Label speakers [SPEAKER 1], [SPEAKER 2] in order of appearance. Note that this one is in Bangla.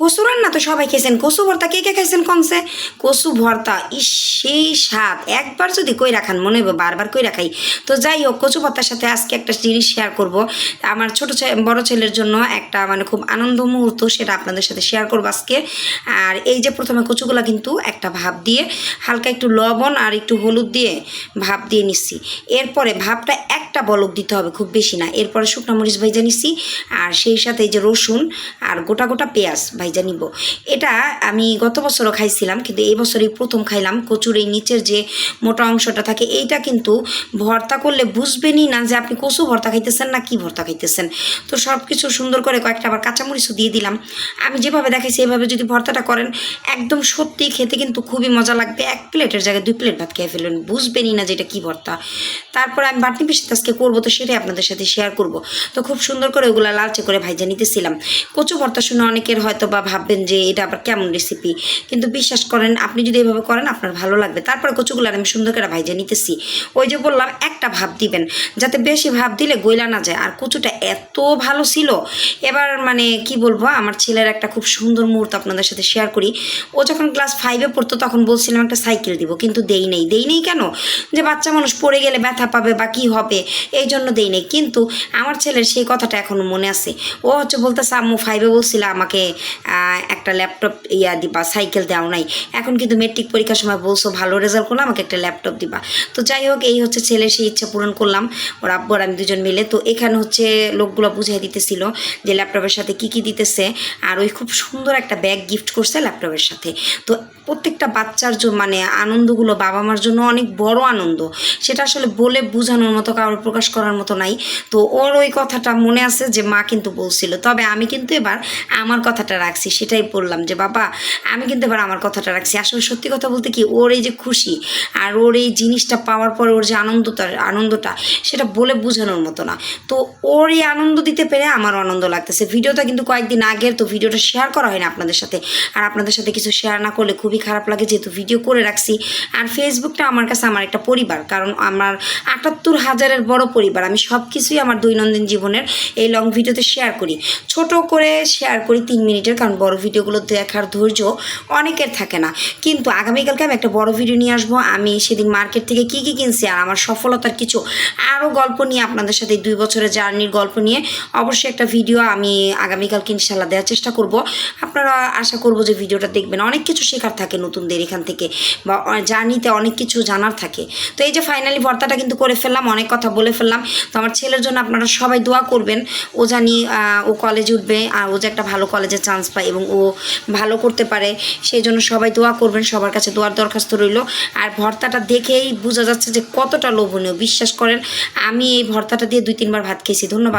[SPEAKER 1] কচু রান্না তো সবাই খেয়েছেন। কচু ভর্তা কে কে খাইছেন কমসে কচু ভর্তা, ইস, সেই স্বাদ। একবার যদি কই রাখান মনে হবে বারবার কই রাখাই তো যাই হোক, কচু ভর্তার সাথে আজকে একটা জিনিস শেয়ার করব। আমার ছোট বড় ছেলের জন্য একটা মানে খুব আনন্দ মুহূর্ত সেটা আপনাদের সাথে শেয়ার করব আজকে। আর এই যে প্রথমে কচুগুলা কিন্তু একটা ভাপ দিয়ে, হালকা একটু লবণ আর একটু হলুদ দিয়ে ভাপ দিয়ে নিচ্ছি। এরপরে ভাপটা একটা বলক দিতে হবে, খুব বেশি না। এরপরে শুকনো মরিচ ভাইজা নিচ্ছি। আর সেই সাথে এই যে রসুন আর গোটা গোটা পেঁয়াজ ভাইজা নিব। এটা আমি গত বছরও খাইছিলাম, কিন্তু এই বছরই প্রথম খাইলাম। কচুর এই নিচের যে মোটা অংশটা থাকে, এইটা কিন্তু ভর্তা করলে বুঝবেনই না যে আপনি কচু ভর্তা খাইতেছেন না কি ভর্তা খাইতেছেন। তো সব কিছু সুন্দর করে কয়েকটা আবার কাঁচামরিচও দিয়ে দিলাম। আমি যেভাবে দেখাইছি, এইভাবে যদি ভর্তাটা করেন, একদম সত্যি খেতে কিন্তু খুবই মজা লাগবে। এক প্লেটের জায়গায় দুই প্লেট ভাত খেয়ে ফেলবেন বুঝবেনই না যে এটা কী ভর্তা। তারপর আমি বাটনি পিসি আজকে করব, তো সেটাই আপনাদের সাথে শেয়ার করব। তো খুব সুন্দর করে ওগুলো লালচে করে ভাইজা নিতেছিলাম। কচু ভর্তা শুনে অনেকের হয়তো বা ভাববেন যে এটা আবার কেমন রেসিপি কিন্তু বিশ্বাস করেন, আপনি যদি এভাবে করেন, আপনার ভালো লাগবে। তারপর কচুগুলো আমি সুন্দর করে ভাইজা নিতেছি। ওই যে বললাম, একটা ভাব দিবেন, যাতে বেশি ভাব দিলে গইলা না যায়। আর কচুটা এত ভালো ছিল। এবার মানে কি বলব, আমার ছেলের একটা খুব সুন্দর মুহূর্ত আপনাদের সাথে শেয়ার করি। ও যখন ক্লাস ফাইভে পড়তো, তখন বলছিলাম, একটা সাইকেল দিব। কিন্তু দেই নেই। দেই নেই কেন? যে বাচ্চা মানুষ পড়ে গেলে ব্যথা পাবে বা কী হবে, এই জন্য দেই নেই। কিন্তু আমার ছেলের সেই কথাটা এখনও মনে আছে। ও হচ্ছে বলতেছে, আম্মু ফাইভে বলছিল আমাকে একটা ল্যাপটপ ইয়া দিবা সাইকেল দেওয়া নাই। এখন কিন্তু মেট্রিক পরীক্ষার সময় বলছো, ভালো রেজাল্ট করলাম আমাকে একটা ল্যাপটপ দিবা। তো যাই হোক, এই হচ্ছে ছেলে, সেই ইচ্ছা পূরণ করলাম। ওর আব্বু আর আমি দুজন মিলে। তো এখানে হচ্ছে লোকগুলো বুঝাই দিতেছিল যে ল্যাপটপের সাথে কি কি দিতেছে। আর ওই খুব সুন্দর একটা ব্যাগ গিফট করছে ল্যাপটপের সাথে। তো প্রত্যেকটা বাচ্চার মানে আনন্দগুলো বাবা মার জন্য অনেক বড় আনন্দ। সেটা আসলে বলে বোঝানোর মতো কারোর প্রকাশ করার মতো নাই। তো ওর ওই কথাটা মনে আছে যে, মা কিন্তু বলছিল। তবে আমি কিন্তু এবার আমার কথাটা রাখছি, সেটাই বললাম যে, বাবা, আমি কিন্তু এবার আমার কথাটা রাখছি। আসলে সত্যি কথা বলতে কি, ওর এই যে খুশি আর ওর এই জিনিসটা পাওয়ার পরে ওর যে আনন্দটা আনন্দটা, সেটা বলে বোঝানোর মতো না। তো ওর এই আনন্দ দিতে পেরে আমার আনন্দ লাগতেছে। ভিডিওটা কিন্তু কয়েকদিন আগের, তো ভিডিওটা শেয়ার করা হয় না আপনাদের সাথে। আর আপনাদের সাথে কিছু শেয়ার না করলে খুবই খারাপ লাগে যেহেতু ভিডিও করে রাখছি। আর ফেসবুকটা আমার কাছে আমার একটা পরিবার, কারণ আমার আটাত্তর হাজারের বড় পরিবার। আমি সব কিছুই আমার দৈনন্দিন জীবনের এই লং ভিডিওতে শেয়ার করি। ছোট করে শেয়ার করি তিন মিনিটের, কারণ বড় ভিডিওগুলো দেখার ধৈর্য অনেকের থাকে না। কিন্তু আগামীকালকে আমি একটা বড় ভিডিও নিয়ে আসব। আমি সেদিন মার্কেট থেকে কি কি কিনছি আর আমার সফলতার কিছু আরও গল্প নিয়ে আপনাদের সাথে দুই বছরের জার্নির গল্প নিয়ে অবশ্যই একটা ভিডিও আমি আগামীকালকে ইনশাল্লাহ দেওয়ার চেষ্টা করব। আপনারা আশা করব যে ভিডিওটা দেখবেন। অনেক কিছু শেখার থাকে নতুনদের এখান থেকে বা জার্নিতে অনেক কিছু জানার থাকে। তো এই যে ফাইনালি ভর্তাটা কিন্তু করে ফেললাম, অনেক কথা বলে ফেললাম। তো আমার ছেলের জন্য আপনারা সবাই দোয়া করবেন। ও জানি ও কলেজে উঠবে, আর ও যে একটা ভালো কলেজে চান্স পায় এবং ও ভালো করতে পারে, সেই জন্য সবাই দোয়া করবেন, সবার কাছে দোয়ার দরখাস্ত রইল। আর ভর্তাটা দেখেই বোঝা যাচ্ছে যে কতটা লোভনীয়, বিশ্বাস করেন, আমি এই ভর্তাটা দিয়ে দুই তিনবার ভাত খেয়েছি। ধন্যবাদ।